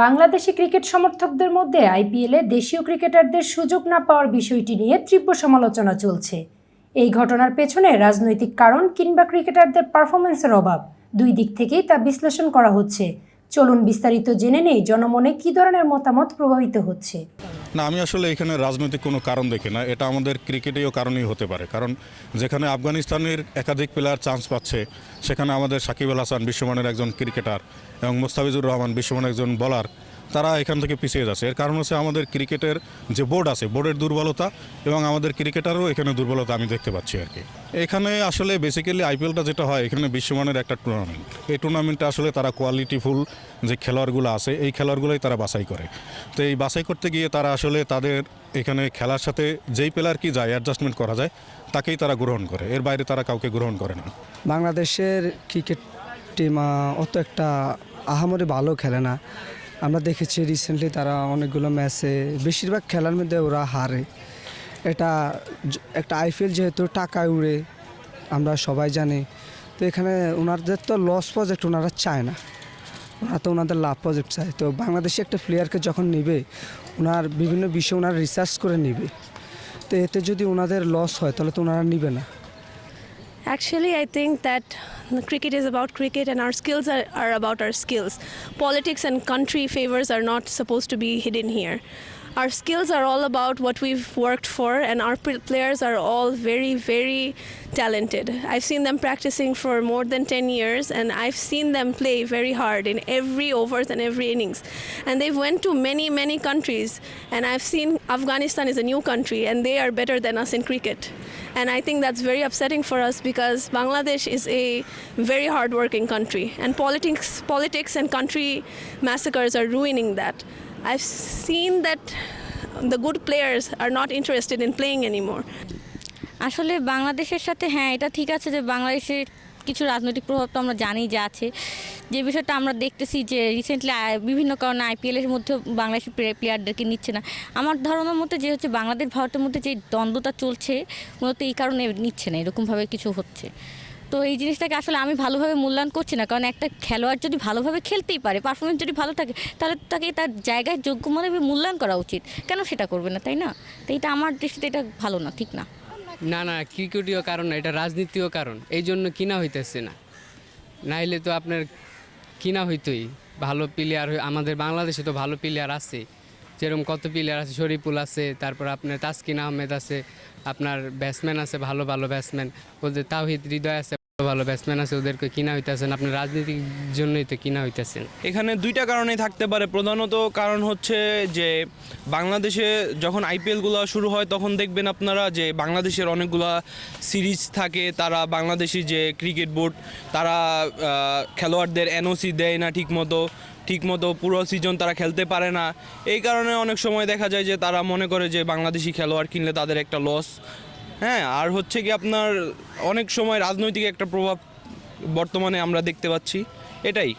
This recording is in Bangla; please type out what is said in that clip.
বাংলাদেশি ক্রিকেট সমর্থকদের মধ্যে আইপিএলে দেশীয় ক্রিকেটারদের সুযোগ না পাওয়ার বিষয়টি নিয়ে তীব্র সমালোচনা চলছে। এই ঘটনার পেছনে রাজনৈতিক কারণ কিংবা ক্রিকেটারদের পারফরমেন্সের অভাব, দুই দিক থেকেই তা বিশ্লেষণ করা হচ্ছে। চলুন বিস্তারিত জেনে নেই জনমনে কী ধরনের মতামত প্রভাবিত হচ্ছে। না, আমি আসলে এখানে রাজনৈতিক কোনো কারণ দেখি না। এটা আমাদের ক্রিকেটেও কারণেই হতে পারে। কারণ যেখানে আফগানিস্তানের একাধিক প্লেয়ার চান্স পাচ্ছে, সেখানে আমাদের সাকিব আল হাসান বিশ্বমানের একজন ক্রিকেটার এবং মোস্তাফিজুর রহমান বিশ্বমানের একজন বলার তারা এখান থেকে পিছিয়ে যাচ্ছে। এর কারণ হচ্ছে আমাদের ক্রিকেটের যে বোর্ড আছে, বোর্ডের দুর্বলতা এবং আমাদের ক্রিকেটারও এখানে দুর্বলতা আমি দেখতে পাচ্ছি আর কি। এখানে আসলে বেসিক্যালি আইপিএলটা যেটা হয়, এখানে বিশ্বমানের একটা টুর্নামেন্ট এই টুর্নামেন্টে আসলে তারা কোয়ালিটিফুল যে খেলোয়াড়গুলো আছে, এই খেলোয়াড়গুলোই তারা বাছাই করে। তো এই বাছাই করতে গিয়ে তারা আসলে তাদের এখানে খেলার সাথে যেই প্লেয়ার কি যায় অ্যাডজাস্টমেন্ট করা যায়, তাকেই তারা গ্রহণ করে। এর বাইরে তারা কাউকে গ্রহণ করে না। বাংলাদেশের ক্রিকেট টিম অত একটা আহামরি ভালো খেলে না। আমরা দেখেছি রিসেন্টলি তারা অনেকগুলো ম্যাচে বেশিরভাগ খেলার মধ্যে ওরা হারে। এটা একটা আইপিএল যেহেতু টাকায় উড়ে, আমরা সবাই জানি। তো এখানে ওনাদের তো লস প্রজেক্ট ওনারা চায় না। ওনারা তো ওনাদের লাভ প্রজেক্ট চায়। তো বাংলাদেশে একটা প্লেয়ারকে যখন নেবে ওনার বিভিন্ন বিষয়ে ওনারা রিসার্চ করে নেবে। তো এতে যদি ওনাদের লস হয়, তাহলে তো ওনারা নেবে না। Actually, I think that cricket is about cricket and our skills are, are about our skills. Politics and country favors are not supposed to be hidden here. Our skills are all about what we've worked for, and our players are all very, very talented. I've seen them practicing for more than 10 years, and I've seen them play very hard in every overs and every innings. And they've went to many, many countries, and I've seen Afghanistan is a new country, and they are better than us in cricket. And I think that's very upsetting for us because Bangladesh is a very hardworking country, and politics, politics and country massacres are ruining that. I've seen that the good players are not interested in playing anymore. আসলে বাংলাদেশের সাথে হ্যাঁ এটা ঠিক আছে যে বাংলাদেশের কিছু রাজনৈতিক প্রভাব তো আমরা জানি যে আছে। যে বিষয়টা আমরা দেখতেছি যে রিসেন্টলি বিভিন্ন কারণে আইপিএলের মধ্যে বাংলাদেশি প্লেয়ারদেরকে নিচ্ছে না। আমার ধারণার মধ্যে যে হচ্ছে বাংলাদেশ, ভারতের মধ্যে যে দ্বন্দ্বটা চলছে, মূলত এই কারণে নিচ্ছে না, এরকমভাবে কিছু হচ্ছে। তো এই জিনিসটাকে আসলে আমি ভালোভাবে মূল্যায়ন করছি না, কারণ একটা খেলোয়াড় যদি ভালোভাবে খেলতেই পারে পারফরমেন্স যদি ভালো থাকে, তাহলে তাকে তার জায়গায় যোগ্য মনে মূল্যায়ন করা উচিত। কেন সেটা করবে না, তাই না? তো এটা আমার দৃষ্টিতে এটা ভালো না, ঠিক না। না না, ক্রিকেটীয় কারণ না, এটা রাজনীতিও কারণ। এই জন্য কিনা হইতেছে না। নাইলে তো আপনার কিনা হইতোই। ভালো প্লেয়ার আমাদের বাংলাদেশে তো ভালো প্লেয়ার আছে। যেরকম কত প্লেয়ার আছে? শরীফুল আছে, তারপর আপনার তাসকিন আহমেদ আছে, আপনার ব্যাটসম্যান আছে, ভালো ভালো ব্যাটসম্যান বলতে তাওহিদ হৃদয় আছে। ভালো ব্যাটসম্যান আছে, ওদেরকে কিনা হইতেছেন আপনার রাজনীতির জন্যই তো কিনা হইতেছেন। এখানে দুইটা কারণেই থাকতে পারে। প্রধানত কারণ হচ্ছে যে, বাংলাদেশে যখন আইপিএলগুলো শুরু হয়, তখন দেখবেন আপনারা যে, বাংলাদেশের অনেকগুলা সিরিজ থাকে। তারা বাংলাদেশি যে ক্রিকেট বোর্ড, তারা খেলোয়াড়দের এনওসি দেয় না ঠিকমতো। ঠিকমতো পুরো সিজন তারা খেলতে পারে না। এই কারণে অনেক সময় দেখা যায় যে, তারা মনে করে যে, বাংলাদেশি খেলোয়াড় কিনলে তাদের একটা লস হ্যাঁ আর হচ্ছে কি আপনার অনেক সময় রাজনৈতিক একটা প্রভাব বর্তমানে আমরা দেখতে পাচ্ছি। এটাই।